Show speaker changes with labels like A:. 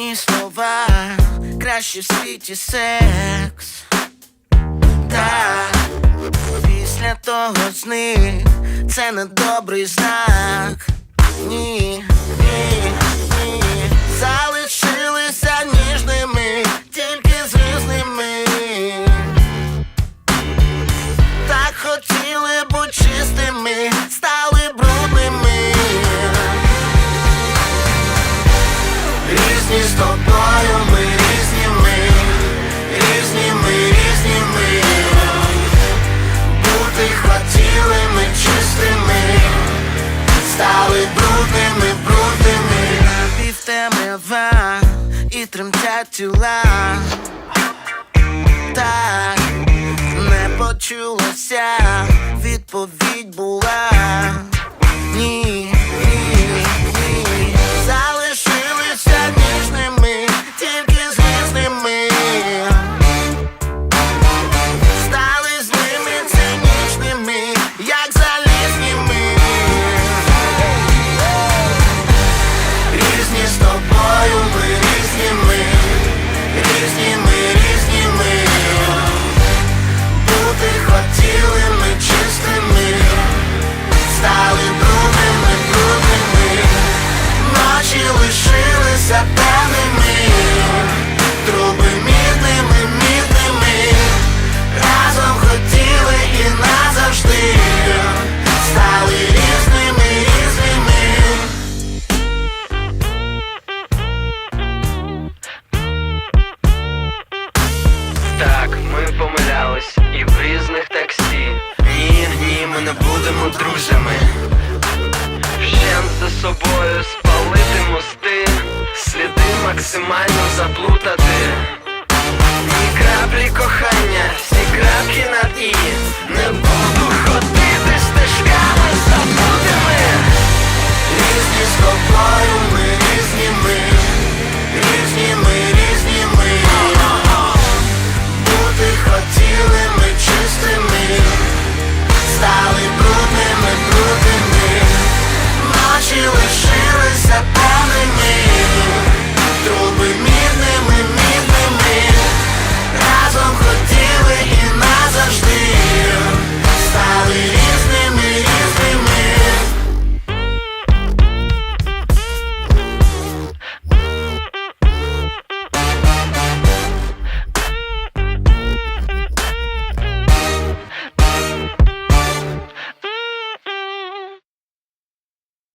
A: одні слова, краще в світі секс. Так, після того зник це не добрий знак. Різні з тобою, ми різні ми, різні ми, різні ми. Бути хотіли ми чистими, стали брудними, брудними. Півтемрява і тремтять тіла. Так не почулося, відповідь була ми
B: помилялись і в різних таксі. Ні, ні, ми не будемо друзями. Вщент за собою спалити мости, сліди максимально заплутати. dealing with